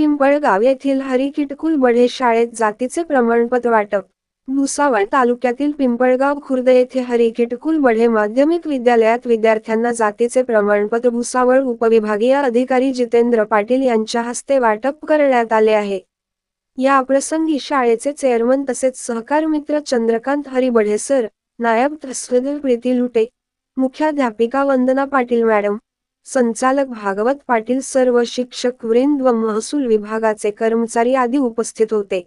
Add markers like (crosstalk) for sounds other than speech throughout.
पिंपळगाव येथील हरिकिटकुल बढे शाळेत जातीचे प्रमाणपत्र वाटप. भुसावळ तालुक्यातील पिंपळगाव खुर्द येथे हरिकिटकुल बढे माध्यमिक विद्यालयात विद्यार्थ्यांना जातीचे प्रमाणपत्र भुसावळ उपविभागीय अधिकारी जितेंद्र पाटील यांच्या हस्ते वाटप करण्यात आले आहे. या प्रसंगी शाळेचे चेअरमन तसेच सहकार मित्र चंद्रकांत हरिबढे सर नायब तहसीलदार प्रीती लुटे मुख्याध्यापिका वंदना पाटील मॅडम संचालक भागवत पाटील सर्व शिक्षक वृंद व महसूल विभागाचे कर्मचारी आदी उपस्थित होते.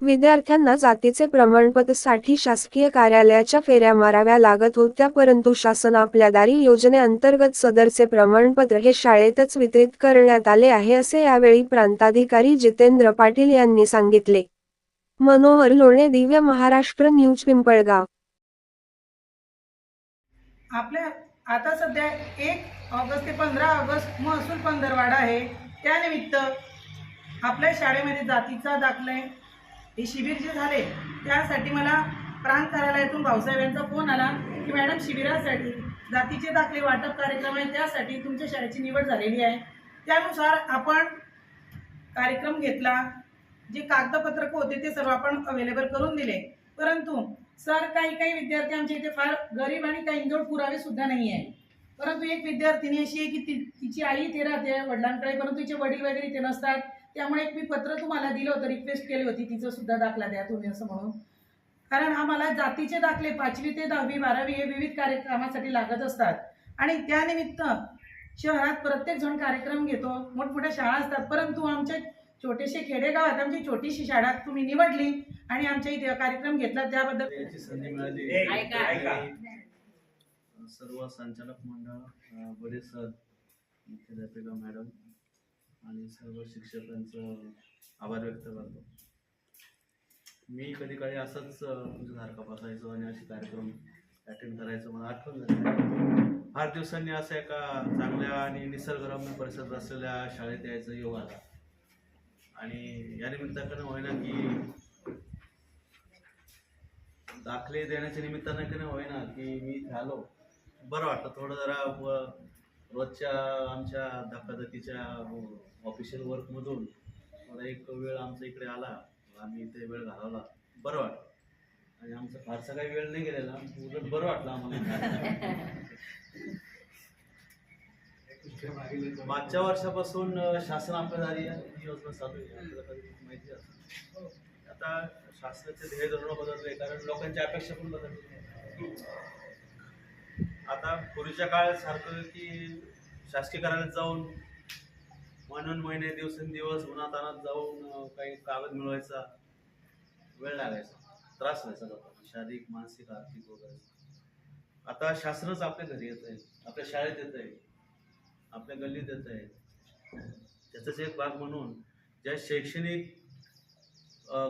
विद्यार्थ्यांना जातीचे प्रमाणपत्रसाठी शासकीय कार्यालयाच्या फेऱ्या माराव्या लागत होत्या परंतु शासन आपल्या दारी योजनेअंतर्गत सदरचे प्रमाणपत्र हे शाळेतच वितरित करण्यात आले आहे असे यावेळी प्रांताधिकारी जितेंद्र पाटील यांनी सांगितले. मनोहर लोणे दिव्य महाराष्ट्र न्यूज पिंपळगाव. आपल्या आता सध्या एक ऑगस्ट ते पंधरा ऑगस्ट महसूल पंधरवाडा आहे. त्यानिमित्त आपल्या शाळेमध्ये जातीचा दाखले हे शिबिर जे झाले त्यासाठी मला प्रांत कार्यालयातून भाऊसाहेबांचा फोन आला की मॅडम शिबिरासाठी जातीचे दाखले वाटप कार्यक्रम आहे त्यासाठी तुमच्या शाळेची निवड झालेली आहे. त्यानुसार आपण कार्यक्रम घेतला. जे कागदपत्रक होते ते सर्व आपण अवेलेबल करून दिले. परंतु सर काही काही विद्यार्थी आमच्या इथे फार गरीब आणि काही पुरावे सुद्धा नाही आहे परंतु एक विद्यार्थिनी अशी आहे की ती तिची आई इथे राहते वडिलांकडे परंतु तिचे वडील वगैरे इथे नसतात. त्यामुळे एक मी पत्र तुम्हाला दिलं होतं रिक्वेस्ट केली होती तिचं सुद्धा दाखला द्या तुम्ही असं म्हणून. कारण आम्हाला जातीचे दाखले पाचवी ते दहावी बारावी हे विविध कार्यक्रमासाठी लागत असतात. आणि त्यानिमित्त शहरात प्रत्येक जण कार्यक्रम घेतो. मोठमोठ्या शाळा असतात. परंतु आमच्या छोटेसे खेडेगावात आमची छोटीशी शाळा तुम्ही निवडली आणि आमच्या इथे कार्यक्रम घेतला. त्याबद्दल याची संधी मिळाली. सर्व संचालक मंडळ अ, बडे सर मुख्याध्यापिका मॅडम आणि सर्व शिक्षकांचं आभार व्यक्त करतो. मी कधी काळी असंच अ, तुमच्या सारखा बसायचो आणि असे कार्यक्रम अटेंड करायचो मला आठवण झाली. फार दिवसांनी असं एका चांगल्या आणि निसर्गरम्य परिसरात असलेल्या शाळेत यायचं योग आला. आणि या निमित्तानं होईना की दाखले देण्याच्या निमित्तानं की होईना की मी झालो बरं वाटतं थोडं जरा व- रोजच्या आमच्या धकाधकीच्या ऑफिशियल वर्कमधून मला एक वेळ आमच्या इकडे आला. आम्ही इथे वेळ घालवला. बरं वाटलं. आणि आमचा फारसा काही वेळ नाही गेलेला. उलट बरं वाटलं आम्हाला. (laughs) मागच्या वर्षापासून शासन आपल्या दारी ही योजना चालू आहे. आपल्याला माहिती असेल आता शासनाचे ध्येय धोरण बदलले कारण लोकांची अपेक्षा पण बदलली आता पूर्वीच्या काळात सारखं की शासकीय कार्यालयात जाऊन म्हणून महिने दिवसेंदिवस उन्हातानात जाऊन काही कागद मिळवायचा वेळ लागायचा. त्रास व्हायचा लोकांना शारीरिक मानसिक आर्थिक वगैरे. आता शासनच आपल्या घरी येत आहे आपल्या शाळेत येत आहे आपल्या गल्लीत येत आहे त्याचाच एक भाग म्हणून ज्या शैक्षणिक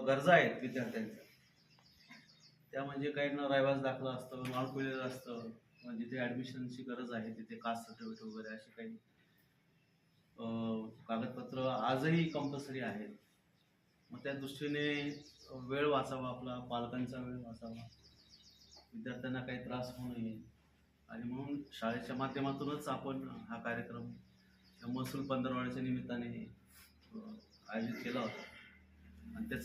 गरजा आहेत विद्यार्थ्यांच्या त्या म्हणजे काही ना रहिवास दाखला असतं माळकुलेलं असतं. किंवा जिथे ॲडमिशनची गरज आहे तिथे कास्ट सर्टिफिकेट वगैरे असे काही कागदपत्र आजही कंपल्सरी आहेत. मग त्या दृष्टीने वेळ वाचावा आपला पालकांचा वेळ वाचावा. विद्यार्थ्यांना काही त्रास होऊ नये. आणि म्हणून शाळेच्या माध्यमातूनच आपण हा कार्यक्रम या महसूल पंधरवाड्याच्या निमित्ताने आयोजित केला होता. आणि त्याचं